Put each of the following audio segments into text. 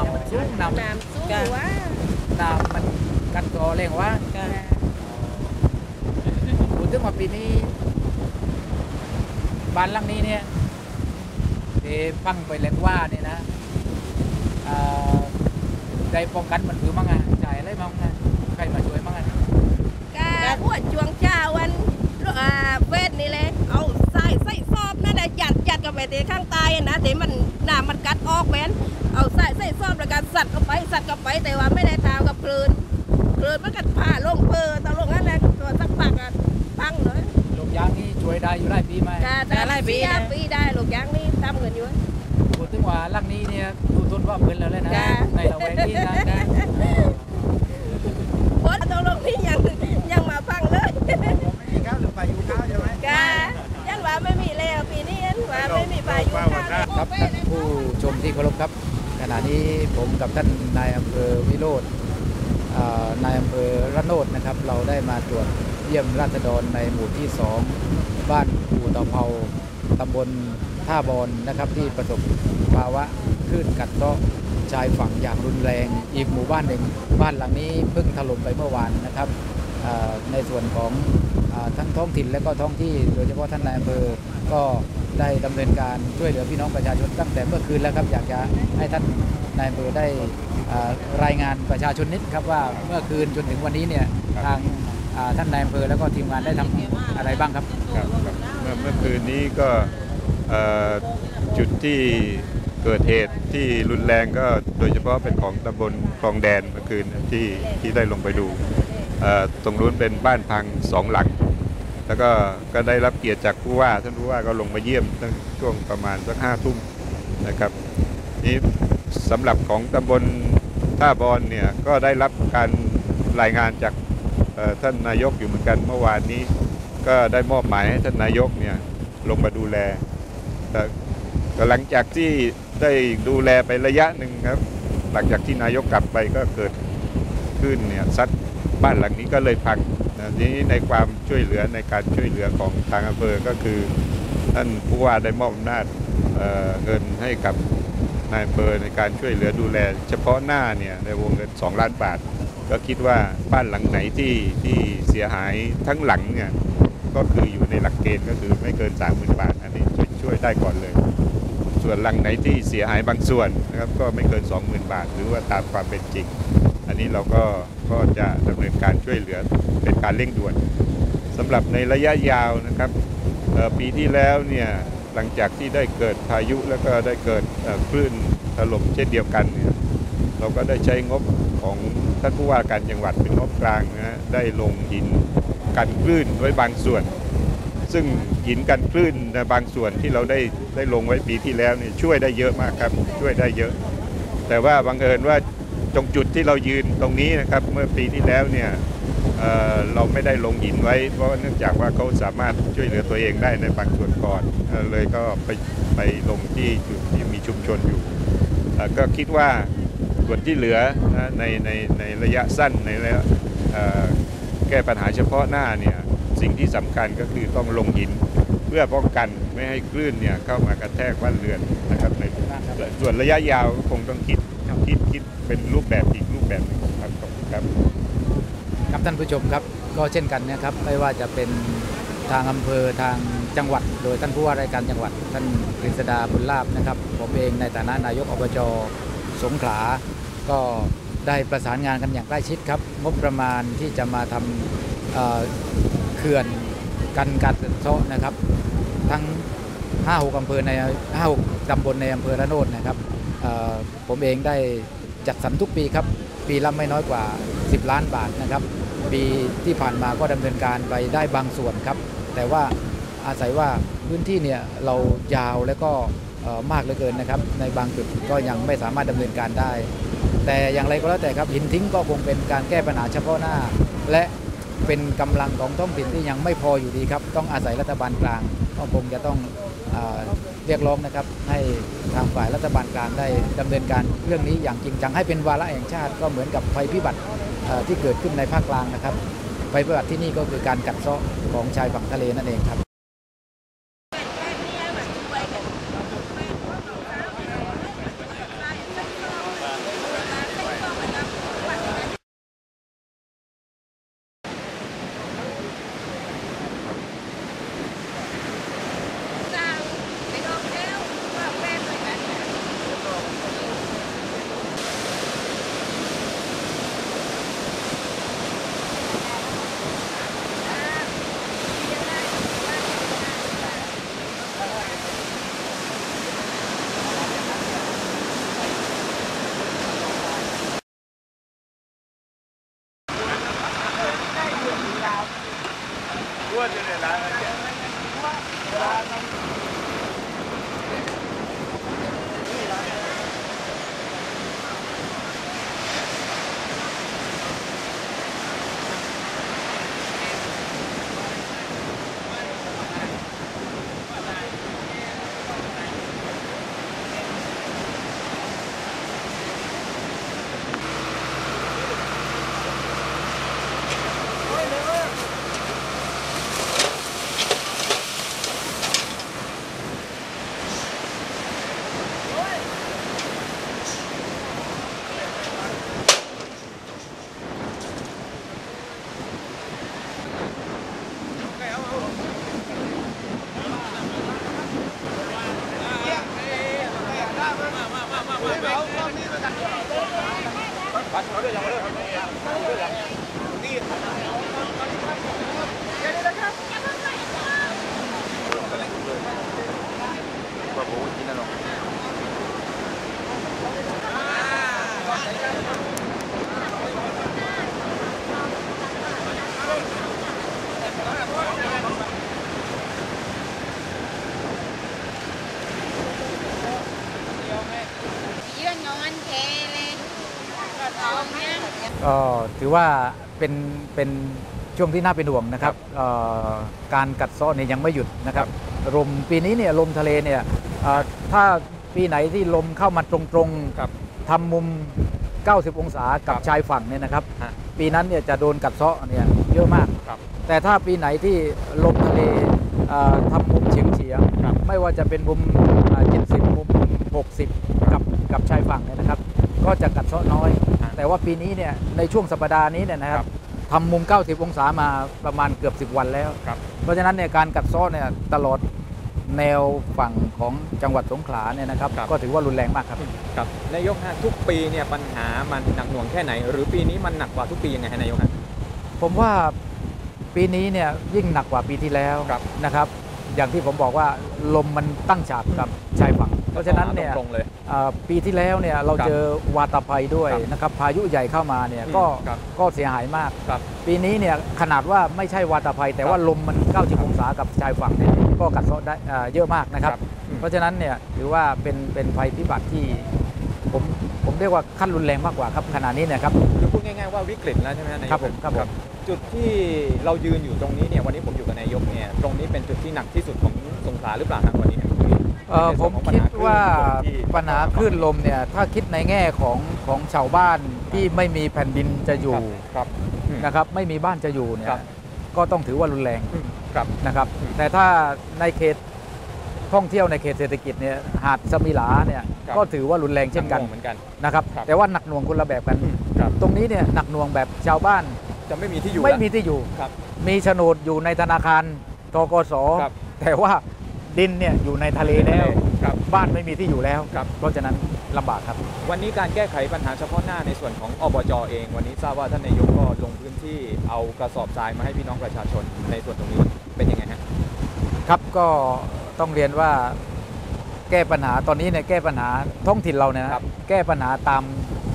น้ำมันสูงน้ำน้ำสู้ว่าน้ำมันกัดกอเรงว่าพูดถึงว่าปีนี้บ้านหลังนี้เนี่ยที่ฟังไปเล่นว่าเนี่ยนะได้ป้องกันมันคือมั้งอะจ่ายอะไรมั้งอะใครมาช่วยมั้งอะกาพวดจวงเจ้าวันเวทนี่เลยเอาใส่ใส่ซอบนั่นแหละจัดจัดกับไปตีข้างใตายนะแต่มัน สัตว์เข้าไปสัตว์เข้าไปแต่ว่าไม่ได้ตามกับคลื่นคลื่นมันกัดผ่าลงเพอตะลงนั่นแหละตัวสักปักอะปังเลยลงยางนี่ช่วยได้อยู่หลายปีไหมกาแต่ไล่ปีปีได้ลูกยางนี่ทำเงินอยู่พูดถึงว่าหลังนี้เนี่ยดูต้นว่าเพิ่นแล้วเลยนะจ้ะในละแวกนี้นะโอ้ตะลงนี่ยังยังมาฟังเลยมีข้าวหรือปลายูข้าวใช่ไหมกายันว่าไม่มีแล้วปีนี้ยันว่าไม่มีพายุเข้าแล้วครับท่านผู้ชมที่เคารพครับ ขณะนี้ผมกับท่านนายอำเภอวิโรธนายอำเภอระโนดนะครับ เราได้มาตรวจเยี่ยมราษฎรในหมู่ที่ 2 บ้านปูตะเภาตำบลท่าบอนนะครับ ที่ประสบภาวะคลื่นกัดเซาะชายฝั่งอย่างรุนแรง อีกหมู่บ้านหนึ่งบ้านหลังนี้เพิ่งถล่มไปเมื่อวานนะครับในส่วนของ ทั้งท้องถิ่นและก็ท้องที่โดยเฉพาะท่านนายอำเภอก็ได้ดำเนินการช่วยเหลือพี่น้องประชาชนตั้งแต่เมื่อคืนแล้วครับอยากจะให้ท่านนายอำเภอได้รายงานประชาชนนิดครับว่าเมื่อคืนจนถึงวันนี้เนี่ยทางท่านนายอำเภอแล้วก็ทีมงานได้ทำอะไรบ้างครับครับเมื่อเมื่อคืนนี้ก็จุดที่เกิดเหตุที่รุนแรงก็โดยเฉพาะเป็นของตำบลคลองแดนเมื่อคืนที่ที่ได้ลงไปดู ตรงนู้นเป็นบ้านพังสองหลัง แล้วก็ก็ได้รับเกียรติจากผู้ว่า ท่านผู้ว่าก็ลงมาเยี่ยมตั้งช่วงประมาณสักห้าทุ่มนะครับนี่สำหรับของตำบลท่าบอนเนี่ยก็ได้รับการรายงานจากท่านนายกอยู่เหมือนกันเมื่อวานนี้ ก็ได้มอบหมายให้ท่านนายกเนี่ยลงมาดูแลแต่หลังจากที่ได้ดูแลไประยะหนึ่งครับ หลังจากที่นายกกลับไปก็เกิดขึ้นเนี่ยซัด บ้านหลังนี้ก็เลยพังนะทีนี้ในความช่วยเหลือในการช่วยเหลือของทางอำเภอก็คือ ท่านผู้ว่าได้มอบอำนาจเเงินให้กับนายอำเภอในการช่วยเหลือดูแล เฉพาะหน้าเนี่ยในวงเงิน 2 ล้านบาท ก็คิดว่าบ้านหลังไหนที่ที่เสียหายทั้งหลังเนี่ยก็คืออยู่ในหลักเกณฑ์ก็คือไม่เกิน 30,000 บาท อันนี้ช่วยช่วยได้ก่อนเลย ส่วนหลังไหนที่เสียหายบางส่วนนะครับก็ไม่เกิน 20,000 บาท หรือว่าตามความเป็นจริง อันนี้เราก็ก็จะดำเนินการช่วยเหลือเป็นการเร่งด่วนสำหรับในระยะยาวนะครับปีที่แล้วเนี่ยหลังจากที่ได้เกิดพายุแล้วก็ได้เกิดคลื่นถล่มเช่นเดียวกันเนี่ยเราก็ได้ใช้งบของท่านผู้ว่าการจังหวัดเป็นงบกลางนะฮะได้ลงหินกันคลื่นไว้บางส่วน ซึ่งหินกันคลื่นในบางส่วนที่เราได้ได้ลงไว้ปีที่แล้วเนี่ยช่วยได้เยอะมากครับช่วยได้เยอะ แต่ว่าบังเอิญว่า ตรงจุดที่เรายืนตรงนี้นะครับเมื่อปีที่แล้วเนี่ยเเราไม่ได้ลงหินไว้ เพราะเนื่องจากว่าเขาสามารถช่วยเหลือตัวเองได้ในบางส่วนก่อนเอเลยก็ไปไปลงที่จุดที่มีชุมชนอยู่ก็คิดว่าส่วนที่เหลือนะในในในระยะสั้นในระยะแก้ปัญหาเฉพาะหน้าเนี่ยสิ่งที่สำคัญก็คือต้องลงหิน เพื่อป้องกันไม่ให้คลื่นเนี่ยเข้ามากระแทกบ้านเรือนนะครับในส่วนระยะยาวคงต้องคิด เป็นรูปแบบอีกรูปแบบหนึงครับขอบคุณครับครับท่านผู้ชมครับก็เช่นกันนะครับไม่ว่าจะเป็นทางอำเภอทางจังหวัด โดยท่านผู้ว่าราชการจังหวัด ท่านกฤษดาบุญลาภนะครับ ผมเองในฐานะนายกอบจสงขลา ก็ได้ประสานงานกันอย่างใกล้ชิดครับ งบประมาณที่จะมาทำเเขื่อนกันกัดเซาะนะครับ ทั้ง5 6อำเภอใน5 6ตำบลในอำเภอระโนดนะครับผมเองได้ จัดสรรทุกปีครับ ปีละไม่น้อยกว่า 10 ล้านบาทนะครับ ปีที่ผ่านมาก็ดำเนินการไปได้บางส่วนครับ แต่ว่าอาศัยว่าพื้นที่เนี่ยเรายาวและก็มากเหลือเกินนะครับ ในบางจุดก็ยังไม่สามารถดำเนินการได้ แต่อย่างไรก็แล้วแต่ครับหินทิ้งก็คงเป็นการแก้ปัญหาเฉพาะหน้า และเป็นกำลังของท้องถิ่นที่ยังไม่พออยู่ดีครับ ต้องอาศัยรัฐบาลกลางก็คงจะต้องเอเรียกร้องนะครับให้ ทางฝ่ายรัฐบาลกลางได้ดำเนินการเรื่องนี้อย่างจริงจังให้เป็นวาระแห่งชาติ ก็เหมือนกับภัยพิบัติที่เกิดขึ้นในภาคกลางนะครับภัยพิบัติที่นี่ก็คือการกัดเซาะของชายฝั่งทะเลนั่นเองครับ ยื่นเงินเทเลยก็ทองเนี่ย ก็ถือว่าเป็นเป็นช่วงที่น่าเป็นห่วงนะครับเอ่อการกัดเซาะเนี่ยยังไม่หยุดนะครับลมปีนี้เนี่ยลมทะเลเนี่ยเอ่อถ้าปีไหนที่ลมเข้ามาตรงๆครับทำมุม 90 องศากับครับชายฝั่งเนี่ยนะครับฮะปีนั้นเนี่ยจะโดนกัดเซาะเนี่ยเยอะมากครับแต่ถ้าปีไหนที่ลมทะเลเอ่อทำมุมเฉียงเฉียงๆครับไม่ว่าจะเป็นมุมอ่า70 มุม 60 กับกับชายฝั่งเนี่ยนะครับ ก็จะกัดเซาะน้อยฮะ แต่ว่าปีนี้เนี่ยในช่วงสัปดาห์นี้เนี่ยนะคครัรับบทำมุม 90 องศามาประมาณเกือบ 10 วันแล้วครับเพราะฉะนั้นเนี่ยการกัดเซาะเนี่ยตลอดแนวฝั่งของจังหวัดสงขลาเนี่ยนะครับครับก็ถือว่ารุนแรงมากครับครับนายกฮะทุกปีเนี่ยปัญหามันหนักหน่วงแค่ไหน หรือปีนี้มันหนักกว่าทุกปียังไงฮะนายกฮะผมว่าปีนี้เนี่ยยิ่งหนักกว่าปีที่แล้วครับนะครับ อย่างที่ผมบอกว่าลมมันตั้งฉากกับชายฝั่ง เพราะฉะนั้นเนี่ยตรงๆเลยเอ่อปีที่แล้วเนี่ยเราครับเจอวาตภัยด้วยครับนะครับพายุใหญ่เข้ามาเนี่ยอืมก็ครับก็เสียหายมากครับปีนี้เนี่ยขนาดว่าไม่ใช่วาตภัย แต่ว่าลมมัน 90 องศากับชายฝั่งเนี่ยก็กัดเซาะได้เอ่อเยอะมากนะครับอืมเพราะฉะนั้นเนี่ยถือว่าเป็นเป็นภัยพิบัติที่ผมผมเรียกว่าขั้นรุนแรงมากกว่าครับขณะนี้เนะครับคือพูดง่ายๆว่าวิกฤตแล้วใช่ไหมฮะนายกครับผมครับผมจุดที่เรายืนอยู่ตรงนี้เนี่ยวันนี้ผมอยู่กับนายกเนี่ยตรงนี้เป็นจุดที่หนักที่สุดของสงขลาหรือเปล่าครับวันนี้ เอ่อผมคิดว่าปัญหาคลื่นลลมเนี่ยถ้าคิดในแง่ของของชาวบ้านที่ไม่มีแผ่นดินจะอยู่ครับอืมนะครับ ไม่มีบ้านจะอยู่เนี่ครัยบก็ต้องถือว่ารุนแรงอืมครับนะครับอืมแต่ถ้าในเขตท่องเที่ยวในเขตเศรษฐกิจเนี่ยหาดสมิลาเนี่ยครับก็ถือว่ารุนแรงเช่นกันหงเหมือนกันนะครับครับ แต่ว่าหนักหน่วงคนละแบบกันครับตรงนี้เนี่ยหนักหน่วงแบบชาวบ้านจะไม่มีที่อยู่ไม่แล้วมีที่อยู่ครับมีโฉนดอยู่ในธนาคารทกสครับแต่ว่า ดินเนี่ยอยู่ในทะเลแล้วทะเลครับบ้านไม่มีที่อยู่แล้วครับ เพราะฉะนั้นลำบากครับ วันนี้การแก้ไขปัญหาเฉพาะหน้าในส่วนของอบจเอง วันนี้ทราบว่าท่านนายกก็ลงพื้นที่เอากระสอบทรายมาให้พี่น้องประชาชนในส่วนตรงนี้เป็นยังไงฮะครับก็ต้องเรียนว่าแก้ปัญหาตอนนี้เนี่ยแก้ปัญหาท้องถิ่นเราเนี่ยนะครับแก้ปัญหาตาม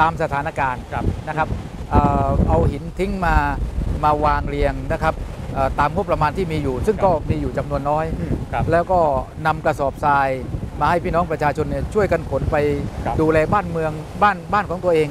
ตามสถานการณ์ครับนะครับเอ่อเอาหินทิ้งมามาวางเรียงนะครับเอ่อ ตามงบประมาณที่มีอยู่ ซึ่งครับก็มีอยู่จำนวนน้อยครับแล้วก็นำกระสอบทรายมาให้พี่น้องประชาชนเนี่ยช่วยกันขนไปครับดูแลบ้านเมืองบ้านบ้านของตัวเอง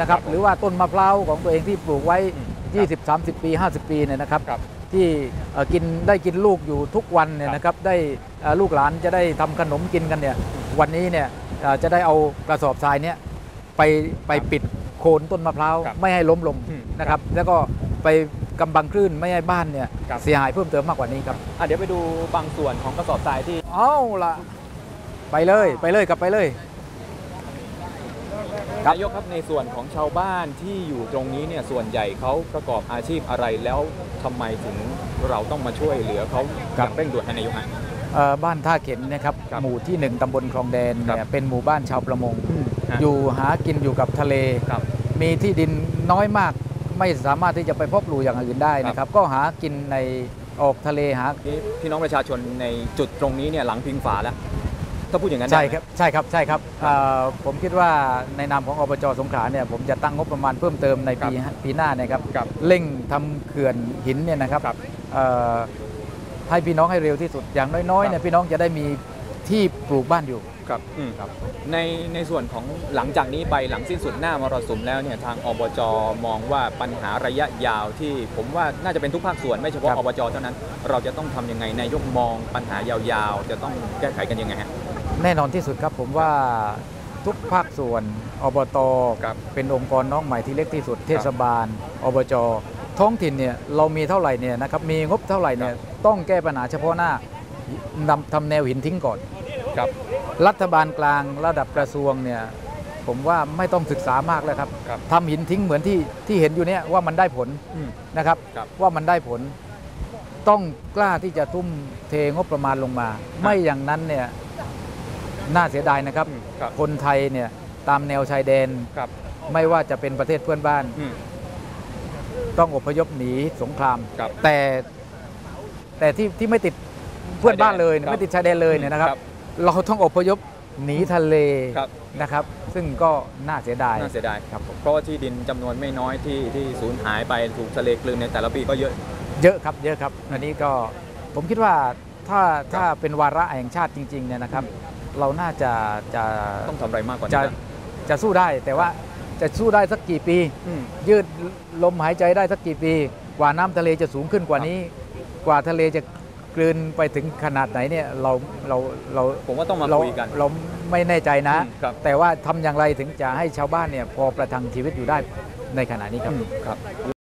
นะครับครับผมหรือว่าต้นมะพร้าวของตัวเองที่ปลูกไว้อืมครับ20 30 ปี 50 ปีเนี่ยนะครับครับที่เอ่อกินได้กินลูกอยู่ทุกวันเนี่คยรับนะครับ ได้เอ่อลูกหลานจะได้ทำขนมกินกันเนี่ย วันนี้เนี่ยเอ่อจะได้เอากระสอบทรายเนี่ยไปไปปิดโคนต้นมะพร้าวครับไม่ให้ล้มลงอืมนะครับ แล้วก็ไป กำบังคลื่นไม่ให้บ้านเนี่ยครับ เสียหายเพิ่มเติมมากกว่านี้ครับอะเดี๋ยวไปดูบางส่วนของกระสอบทรายที่ เอาละไปเลยไปเลยกลับไปเลย ครับ นายกครับในส่วนของชาวบ้านที่อยู่ตรงนี้เนี่ยส่วนใหญ่เขาประกอบอาชีพอะไรแล้วทำไมถึงเราต้องมาช่วยเหลือเขาอย่างเร่งด่วนให้นายกฮะ เอ่อบ้านท่าเข็นนะครับครับหมู่ที่1ตำบลคลองแดนครัเนี่ยบเป็นหมู่บ้านชาวประมง ฮะอยู่หากินอยู่กับทะเล ครับ มีที่ดินน้อยมาก ไม่สามารถที่จะไปเพบปลูกอย่างอื่นได้นะครับ ก็หากินในออกทะเลหานี่พี่น้องประชาชนในจุดตรงนี้เนี่ยหลังพิงฝาแล้วถ้าพูดอย่างนั้นใช่ได้ไหมครับใช่ครับใช่ครับเอ่อผมคิดว่าในนามของอบจสงขลาเนี่ยผมจะตั้งงบประมาณเพิ่มเติมในปีปีหน้าเนะครับครับเร่งทำเขื่อนหินเนี่ยนะครับครับเอ่อให้พี่น้องให้เร็วที่สุดอย่างน้อยๆเนี่ยพี่น้องจะได้มีที่ปลูกบ้านอยู่ ครับอืมครับ ในในส่วนของหลังจากนี้ไปหลังสิ้นสุดหน้ามรสุมแล้วเนี่ยทางอบจมองว่าปัญหาระยะยาวที่ผมว่าน่าจะเป็นทุกภาคส่วนไม่เฉพาะครับอบจเท่านั้น เราจะต้องทำยังไงนายกมองปัญหายาวๆ จะต้องแก้ไขกันยังไงฮะแน่นอนที่สุดครับผมว่าทุกภาคส่วนอบตครับเป็นองค์กรน้องใหม่ที่เล็กที่สุดเทศบาล อบจท้องถิ่นเนี่ยเรามีเท่าไหร่เนี่ยนะครับมีงบเท่าไหร่เนี่ยต้องแก้ปัญหาเฉพาะหน้านำทำแนวหินทิ้งก่อน ครับรัฐบาลกลางระดับกระทรวงเนี่ยผมว่าไม่ต้องศึกษามากแล้วครับครับทำหินทิ้งเหมือนที่ที่เห็นอยู่เนี่ยว่ามันได้ผลอืม นะครับ ครับว่ามันได้ผล ต้องกล้าที่จะทุ่มเทงบประมาณลงมา ไม่อย่างนั้นเนี่ยน่าเสียดายนะครับ อืมครับ คนไทยเนี่ยตามแนวชายแดน ครับไม่ว่าจะเป็นประเทศเพื่อนบ้าน อืมต้องอพยพหนีสงคราม ครับ แต่แต่ที่ที่ไม่ติดเพื่อนบ้านเลยเนี่ยครับไม่ติดชายแดนเลยเนี่ยนะครับ ครับ เราต้องอพยพหนีทะเลครับนะครับ ซึ่งก็น่าเสียดายน่าเสียดายครับผมเพราะว่าที่ดินจำนวนไม่น้อยที่ที่สูญหายไปถูกทะเลกลืนในแต่ละปีก็เยอะเยอะครับเยอะครับอันนี้ก็ผมคิดว่าถ้าถ้าเป็นวาระแห่งชาติจริงๆเนี่ยนะครับ เราน่าจะจะต้องทำอะไรมากกว่าจะนี้นะจะสู้ได้แต่ว่าจะสู้ได้สักกี่ปีอืมยืดลมหายใจได้สักกี่ปี กว่าน้ำทะเลจะสูงขึ้นกว่านี้ กว่าทะเลจะ กลืนไปถึงขนาดไหนเนี่ยเราเราเราผมว่าต้องมาเราคุยกัน เราไม่แน่ใจนะอืมครับแต่ว่าทำอย่างไรถึงจะให้ชาวบ้านเนี่ยพอประทังชีวิตอยู่ได้ในขณะนี้ครับครับ